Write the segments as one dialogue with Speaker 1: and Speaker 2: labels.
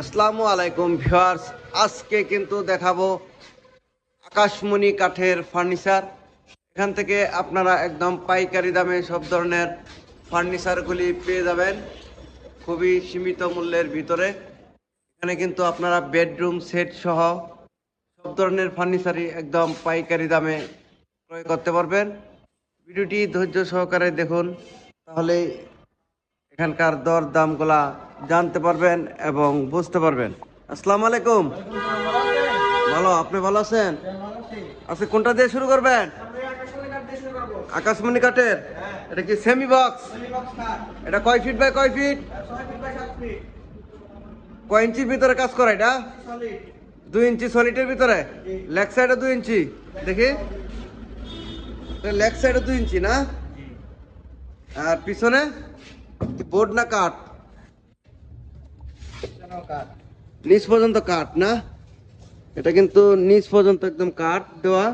Speaker 1: আসসালামু আলাইকুম ভিউয়ার্স, আজকে কিন্তু দেখাবো আকাশমণি কাঠের ফার্নিচার। এখান থেকে আপনারা একদম পাইকারি দামে সব ধরনের ফার্নিচারগুলি পেয়ে যাবেন খুবই সীমিত মূল্যের ভিতরে। এখানে কিন্তু আপনারা বেডরুম, সেট সহ সব ধরনের ফার্নিচারই একদম পাইকারি দামে ক্রয় করতে পারবেন। ভিডিওটি ধৈর্য সহকারে দেখুন, তাহলে এখানকার দর দামগুলা জানতে পারবেন এবং বুঝতে পারবেন। আসসালামু আলাইকুম। ভালো, আপনি ভালো আছেন? আচ্ছা কোনটা দিয়ে শুরু করবেন? আকাশমণি কাঠের এটা কি সেমি বক্স এটা কয় ফিট বাই কয় ফিট কয় ইঞ্চির ভিতরে কাজ করে এটা? দুই ইঞ্চি সলিডের ভিতরে? লেগ সাইডে দুই ইঞ্চি। দেখি। লেগ সাইডে দুই ইঞ্চি না? আর পিছনে? বোর্ড না কাঠ নিচ পর্যন্ত কাঠ না এটা কিন্তু নিচ পর্যন্ত একদম কাঠ দেওয়া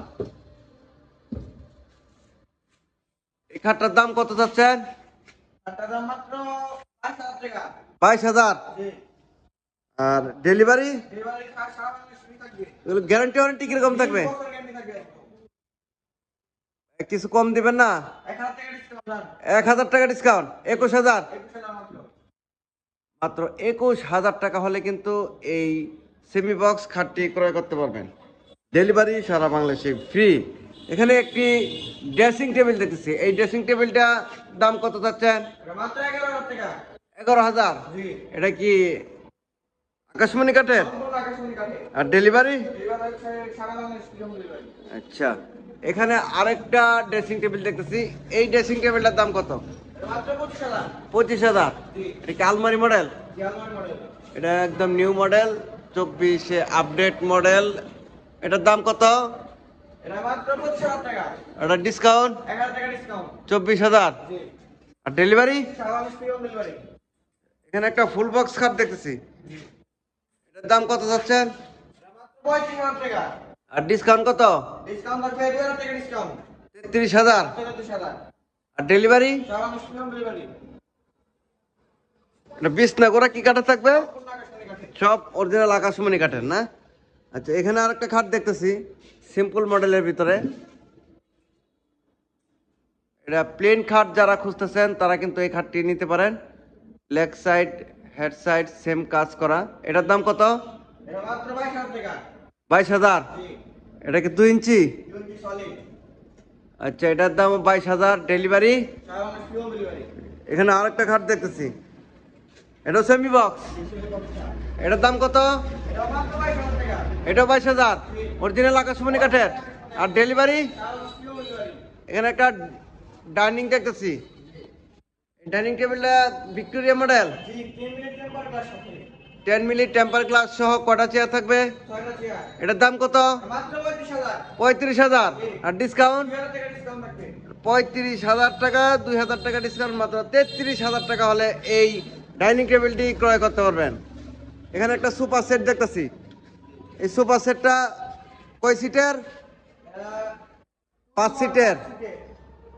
Speaker 1: এই খাটটার দাম কত যাচ্ছেন বাইশ হাজার আর ডেলিভারি গ্যারান্টি ওয়ারেন্টি কীরকম থাকবে কিছু কম দিবেন না এক হাজার টাকা ডিসকাউন্ট একুশ হাজার। মাত্র একুশ হাজার টাকা হলে কিন্তু এই সেমি বক্স খাটটি ক্রয় করতে পারবেন। ডেলিভারি সারা বাংলাদেশে ফ্রি এখানে একটি ড্রেসিং টেবিল দেখতেছি। এই ড্রেসিং টেবিলটা দাম কত যাচ্ছেন এগারো হাজার। এটা কি আকাশমণি কাঠের? আর ডেলিভারি আচ্ছা। এখানে আরেকটা ড্রেসিং টেবিল দেখতেছি। এই ড্রেসিং টেবিলটার দাম কত? পঁচিশ হাজার। এটা কি আলমারি মডেল এটা একদম নিউ মডেল চব্বিশে আপডেট মডেল এটার দাম কত? এটা ডিসকাউন্ট চব্বিশ হাজার। আর ডেলিভারি এখানে একটা ফুল বক্স খাট দেখতেছি। এটার দাম কত যাচ্ছেন আর ডিসকাউন্ট কত? তেত্রিশ হাজার? আর ডেলিভারি এটা বিছনা করা কি কাঠের থাকবে? সব অরিজিনাল আকাশমণি কাঠের? না? আচ্ছা এখানে আরেকটা খাট দেখতেছি সিম্পল মডেলের ভিতরে। এটা প্লেন খাট যারা খুঁজতেছেন তারা কিন্তু এই খাটটি নিতে পারেন। Leg side head side same কাজ করা। এটার দাম কত? বাইশ হাজার এটা কি দুই ইঞ্চি? আচ্ছা এটার দাম বাইশ হাজার ডেলিভারি? এখানে আর একটা খাট দেখতেছি। এটা সেমি বক্স এটার দাম কত? এটা বাইশ হাজার। অরিজিনাল আকাশমণি কাঠের। আর ডেলিভারি? এখানে একটা ডাইনিং দেখতেছি। ডাইনিং টেবিলটা Victoria model. Ten minute temper glass সহ কটা চেয়ার থাকবে? এটার দাম কত? পঁয়ত্রিশ হাজার। আর ডিসকাউন্ট পঁয়ত্রিশ হাজার টাকা দুই হাজার টাকা ডিসকাউন্ট মাত্র তেত্রিশ হাজার টাকা হলে এই ডাইনিং টেবিলটি ক্রয় করতে পারবেন। এখানে একটা সুপার সেট দেখতেছি। এই সুপার সেটটা কয় সিটের? পাঁচ সিটের।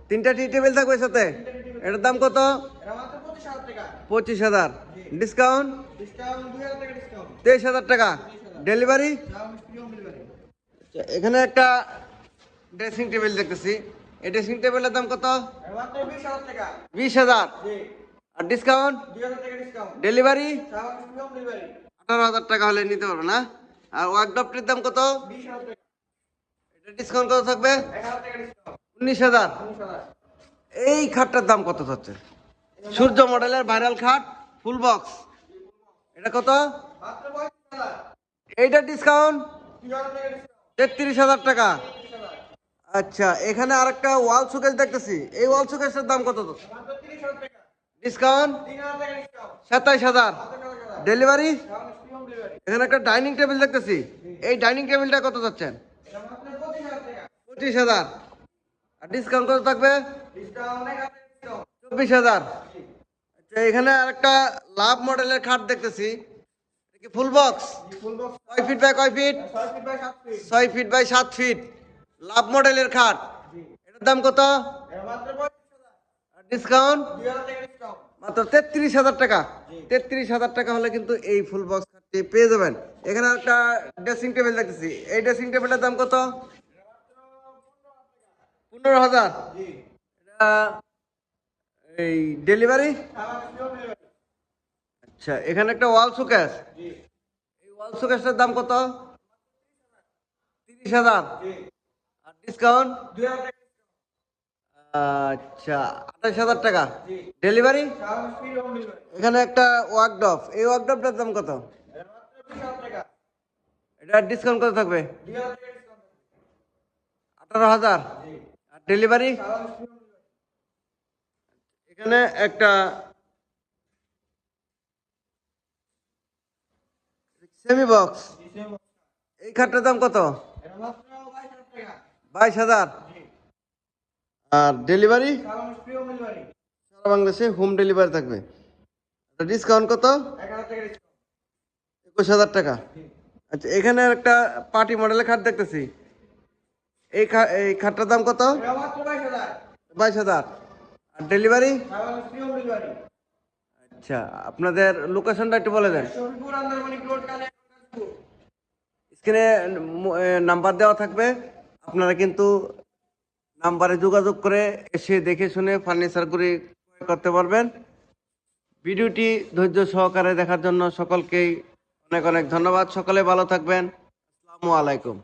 Speaker 1: তিনটা টি টেবিল থাকবে সাথে। এটার দাম কত? পঁচিশ হাজার ডিসকাউন্ট তেইশ হাজার টাকা। ডেলিভারি এখানে একটা ড্রেসিং টেবিল দেখতেছি। এই ড্রেসিং টেবিলের দাম কত? বিশ হাজার আর ডিসকাউন্ট ডেলিভারি আঠারো হাজার টাকা হলে নিতে পারবে না। আর ওয়ার্কডপটির দাম কত? এটা ডিসকাউন্ট কত থাকবে? উনিশ হাজার। এই খাটটার দাম কত হচ্ছে সূর্য মডেলের ভাইরাল খাট, ফুল বক্স এটা কত? এইটা ডিসকাউন্ট তেত্রিশ হাজার টাকা। আচ্ছা এখানে আরেকটা ওয়াল সুকেশ দেখতেছি। এই ওয়াল সুকেশের দাম কত ডিসকাউন্ট সাতাইশ হাজার। ডেলিভারি এখানে একটা ডাইনিং টেবিল দেখতেছি। এই ডাইনিং টেবিলটা কত যাচ্ছেন? পঁচিশ হাজার। আর ডিসকাউন্ট কত থাকবে? চব্বিশ হাজার। এখানে আরেকটা লাভ মডেলের খাট দেখতেছি। ফুল বক্স ছয় ফিট বাই কয় ফিট ছয় ফিট বাই সাত ফিট লাভ মডেলের খাট। এটার দাম কত? ডিসকাউন্ট মাত্র তেত্রিশ হাজার টাকা। তেত্রিশ হাজার টাকা হলে কিন্তু এই ফুল বক্স খাটটি পেয়ে যাবেন। এখানে একটা ড্রেসিং টেবিল দেখতেছি। এই ড্রেসিং টেবিলটার দাম কত? পনেরো হাজার। এই ডেলিভারি আচ্ছা এখানে একটা ওয়াল শোকেস এই ওয়াল শোকেসটার দাম কত? তিরিশ হাজার। আর ডিসকাউন্ট আচ্ছা আঠাশ হাজার টাকা। ডেলিভারি এখানে একটা ওয়াকডফ এই ওয়াকডফটার দাম কত? এটা ডিসকাউন্ট কত থাকবে? আঠারো হাজার। আর ডেলিভারি এখানে একটা সেমি বক্স। এই খাটটার দাম কত? বাইশ হাজার। আর ডেলিভারি? সারা বাংলাদেশে হোম ডেলিভারি থাকবে। ডিসকাউন্ট কত? একুশ হাজার টাকা। আচ্ছা এখানে একটা পার্টি মডেলের খাট দেখতেছি। এই খাটটার দাম কত? বাইশ হাজার। আর ডেলিভারি? আচ্ছা আপনাদের লোকেশনটা একটু বলে দেন। স্ক্রিনে নাম্বার দেওয়া থাকবে। আপনারা কিন্তু নাম্বারে যোগাযোগ করে এসে দেখে শুনে ফার্নিচারগুলি ক্রয় করতে পারবেন। ভিডিওটি ধৈর্য সহকারে দেখার জন্য সকলকেই অনেক অনেক ধন্যবাদ। সকলে ভালো থাকবেন। আসসালামু আলাইকুম।